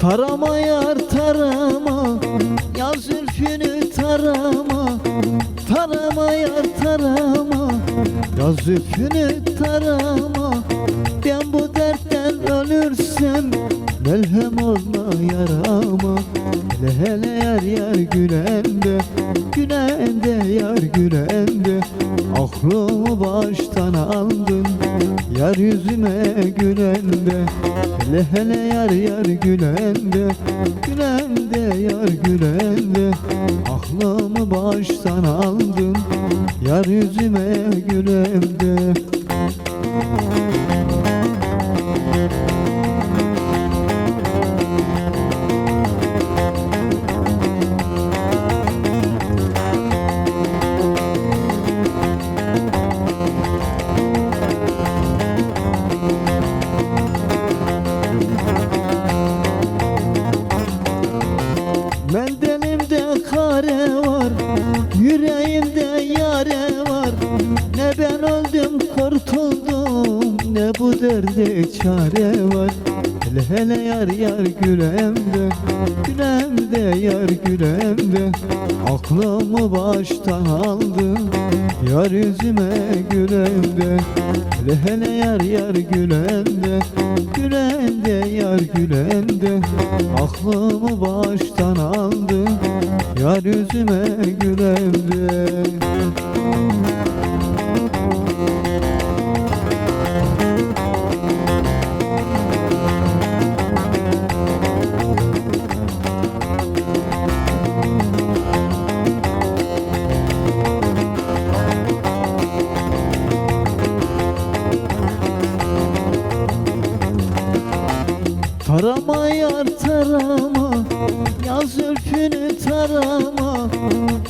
Tarama yar tarama. Yaz zülfünü tarama. Tarama yar tarama. Yaz zülfünü tarama. Ben bu dertten ölürsem Melhem olma Hele yar gülende Gülende yar gülende Aklımı baştan aldın Yar yüzüme gülende Hele hele yar yar gülende Gülende yar gülende Aklımı baştan aldın Yar yüzüme gülende Mendelimde Ne bu derde çare var. Hele hele yar yar gülemde Gülemde yar gülemde. Aklımı baştan aldın Yar yüzüme gülemde. Hele hele yar yar gülemde Gülemde yar gülemde. Aklımı baştan aldın Yar yüzüme gülemde Tarama yar tarama. Yaz ülfünü tarama.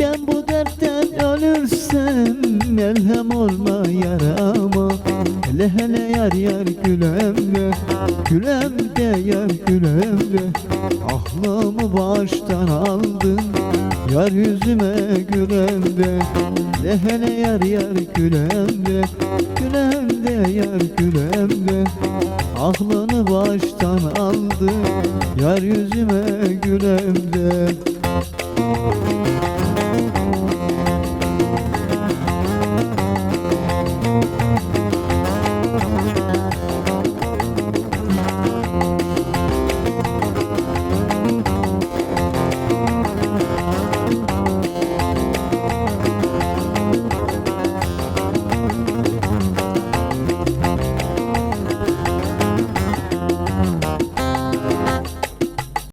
Ben bu dertten ölürsem Melhem olma yarama. Hele hele yar yar gülemde Gülemde yar gülemde Aklımı baştan aldın Yar yüzüme gülemde Hele hele yar yar gülemde Gülemde yar gülemde Aklını baştan Yar yüzüme gülemde